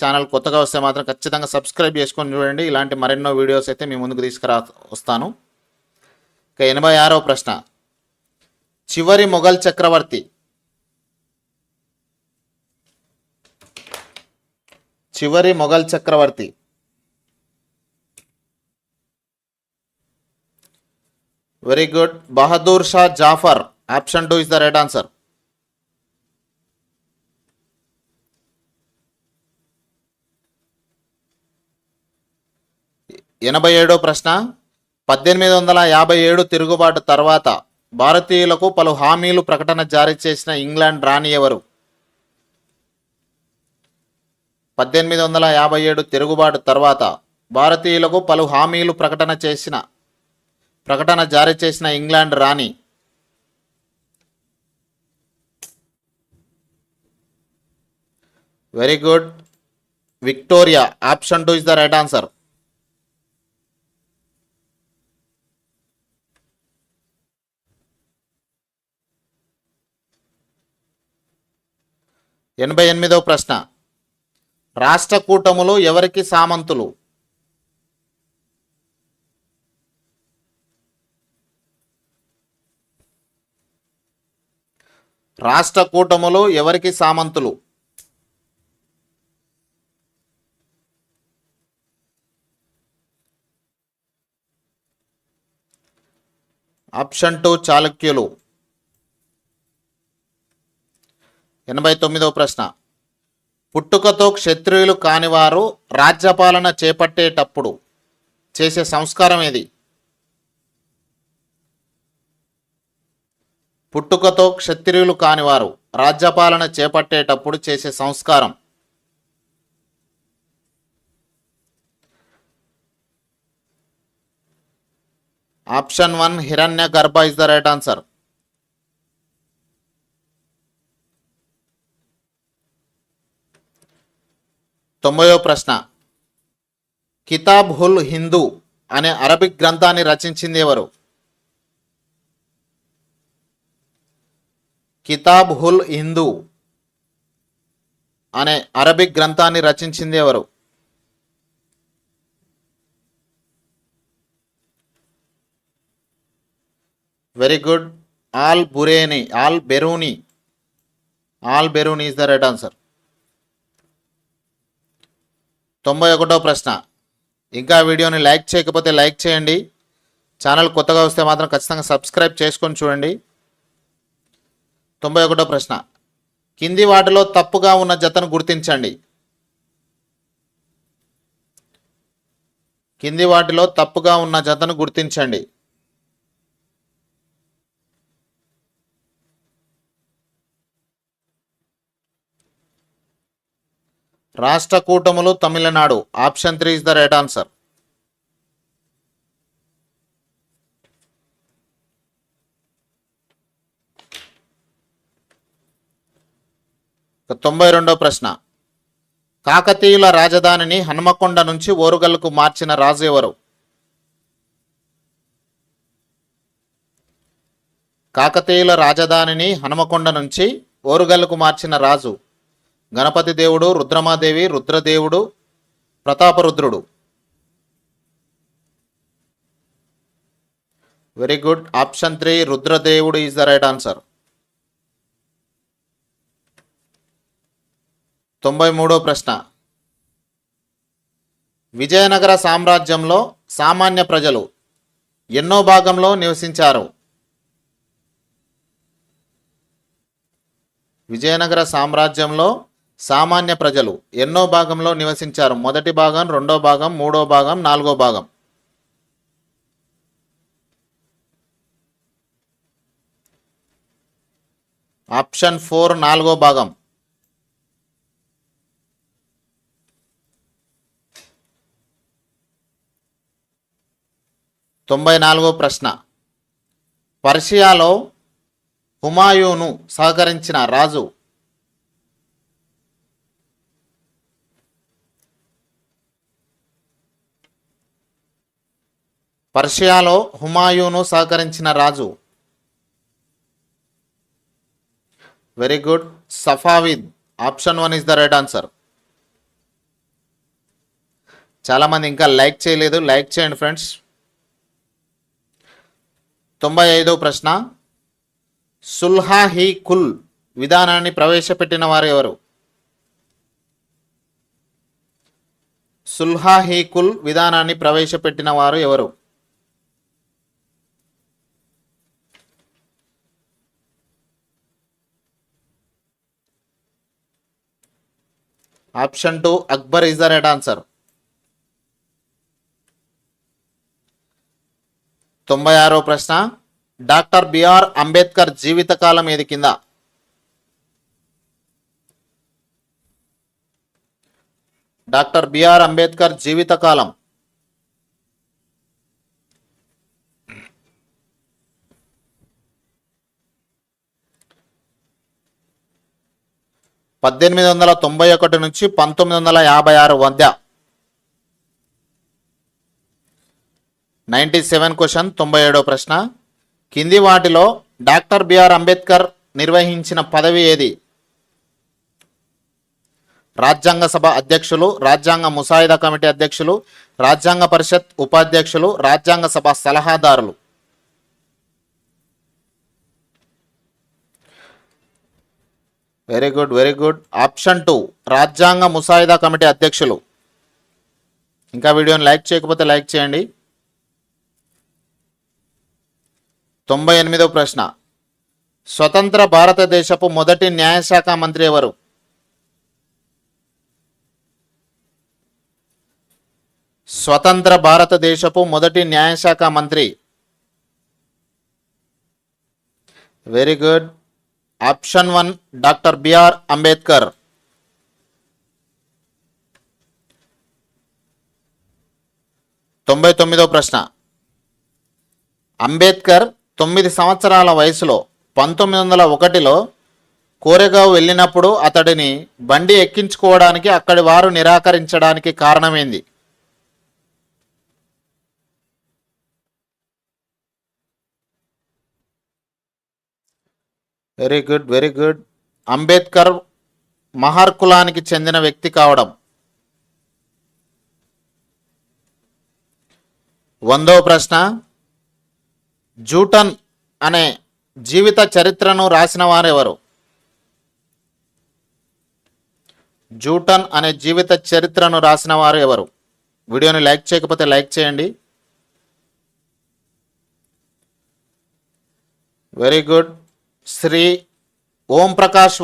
Channel కొత్తగా వస్తే మాత్రం ఖచ్చితంగా సబ్స్క్రైబ్ చేసుకొని చూడండి. ఇలాంటి మరెన్నో వీడియోస్ అయితే మీ ముందుకు తీసుకురా వస్తాను. ఇక ఎనభై ఆరవ ప్రశ్న. చివరి మొఘల్ చక్రవర్తి. చివరి మొఘల్ చక్రవర్తి. Very good Bahadur Shah Zafar. Option two is the right answer ఎనభై ఏడో ప్రశ్న. పద్దెనిమిది వందల యాభై ఏడు తిరుగుబాటు తర్వాత భారతీయులకు పలు హామీలు ప్రకటన జారీ చేసిన ఇంగ్లాండ్ రాణి ఎవరు? పద్దెనిమిది వందల యాభై ఏడు తిరుగుబాటు తర్వాత భారతీయులకు పలు హామీలు ప్రకటన చేసిన ప్రకటన జారీ చేసిన England Rani. Very good. Victoria option two is the right answer. ఎనభై ఎనిమిదవ ప్రశ్న. రాష్ట్ర కూటములు ఎవరికి సామంతులు? రాష్ట్ర కూటములు ఎవరికి సామంతులు? ఆప్షన్ టూ చాళుక్యులు. ఎనభై తొమ్మిదవ ప్రశ్న. పుట్టుకతో క్షత్రియులు కానివారు రాజ్యపాలన చేపట్టేటప్పుడు చేసే సంస్కారం ఏది? పుట్టుకతో క్షత్రియులు కానివారు రాజ్యపాలన చేపట్టేటప్పుడు చేసే సంస్కారం. Option one Hiranya Garbha is the right answer తొంభయో ప్రశ్న. కితాబ్ హుల్ హిందూ అనే అరబిక్ గ్రంథాన్ని రచించింది ఎవరు? కితాబ్ హుల్ హిందూ అనే అరబిక్ గ్రంథాన్ని రచించింది ఎవరు? Very good. Al Biruni Al Biruni. Al Biruni is the right answer. తొంభై ఒకటో ప్రశ్న. ఇంకా వీడియోని లైక్ చేయకపోతే లైక్ చేయండి. ఛానల్ కొత్తగా వస్తే మాత్రం ఖచ్చితంగా సబ్స్క్రైబ్ చేసుకొని చూడండి. తొంభై ఒకటో ప్రశ్న. కింది వాటిలో తప్పుగా ఉన్న జతను గుర్తించండి. కింది వాటిలో తప్పుగా ఉన్న జతను గుర్తించండి. రాష్ట్ర కూటములు Tamil Nadu. Option three is the right answer. తొంభై రెండో ప్రశ్న. కాకతీయుల రాజధానిని హనుమకొండ నుంచి ఓరుగల్లుకు మార్చిన రాజు ఎవరు? కాకతీయుల రాజధానిని హనుమకొండ నుంచి ఓరుగల్కు మార్చిన రాజు. గణపతి దేవుడు రుద్రమాదేవి రుద్రదేవుడు ప్రతాపరుద్రుడు. వెరీ గుడ్ ఆప్షన్ త్రీ రుద్రదేవుడు ఈజ్ ద రైట్ ఆన్సర్ తొంభై మూడో ప్రశ్న. విజయనగర సామ్రాజ్యంలో సామాన్య ప్రజలు ఎన్నో భాగంలో నివసించారు? విజయనగర సామ్రాజ్యంలో సామాన్య ప్రజలు ఎన్నో భాగంలో నివసించారు. మొదటి భాగం రెండో భాగం మూడో భాగం నాలుగో భాగం. ఆప్షన్ ఫోర్ నాలుగో భాగం. తొంభై నాలుగో ప్రశ్న. పర్షియాలో హుమాయూను సహకరించిన రాజు పర్షియాలో హుమాయూను సహకరించిన రాజు. Very good Safavid. Option one is the right answer చాలామంది ఇంకా లైక్ చేయలేదు. లైక్ చేయండి ఫ్రెండ్స్. తొంభై ఐదో ప్రశ్న. సుల్హా హీ కుల్ విధానాన్ని ప్రవేశపెట్టిన వారు ఎవరు? సుల్హా హీ కుల్ విధానాన్ని ప్రవేశపెట్టిన వారు ఎవరు? Option two Akbar is the right answer. తొంభై ఆరో ప్రశ్న. డాక్టర్ బిఆర్ అంబేద్కర్ జీవితకాలం ఏది కింద? డాక్టర్ బిఆర్ అంబేద్కర్ జీవితకాలం పద్దెనిమిది వందల తొంభై ఒకటి నుంచి పంతొమ్మిది వందల యాభై ఆరు మధ్య. నైంటీ సెవెన్ క్వశ్చన్ తొంభై ఏడో ప్రశ్న. కింది వాటిలో డాక్టర్ బిఆర్ అంబేద్కర్ నిర్వహించిన పదవి ఏది? రాజ్యాంగ సభ అధ్యక్షులు రాజ్యాంగ ముసాయిదా కమిటీ అధ్యక్షులు రాజ్యాంగ పరిషత్ ఉపాధ్యక్షులు రాజ్యాంగ సభ సలహాదారులు. Very good very good. Option two రాజ్యాంగ ముసాయిదా కమిటీ అధ్యక్షులు. ఇంకా వీడియోని లైక్ చేయకపోతే లైక్ చేయండి. తొంభై ఎనిమిదవ ప్రశ్న. స్వతంత్ర భారతదేశపు మొదటి న్యాయశాఖ మంత్రి ఎవరు? స్వతంత్ర భారతదేశపు మొదటి న్యాయశాఖ మంత్రి. Very good. Option one doctor B R Ambedkar. తొంభై తొమ్మిదో ప్రశ్న. అంబేద్కర్ తొమ్మిది సంవత్సరాల వయసులో పంతొమ్మిది వందల ఒకటిలో కోరెగావ్ వెళ్ళినప్పుడు అతడిని బండి ఎక్కించుకోవడానికి అక్కడి వారు నిరాకరించడానికి కారణమైంది. Very good very good. Ambedkar Mahar కులానికి చెందిన వ్యక్తి కావడం. వందో ప్రశ్న. జూటన్ అనే జీవిత చరిత్రను రాసిన వారెవరు? జూటన్ అనే జీవిత చరిత్రను రాసిన వారు ఎవరు వీడియోని లైక్ చేయకపోతే లైక్ చేయండి. Very good. శ్రీ ఓం ప్రకాష్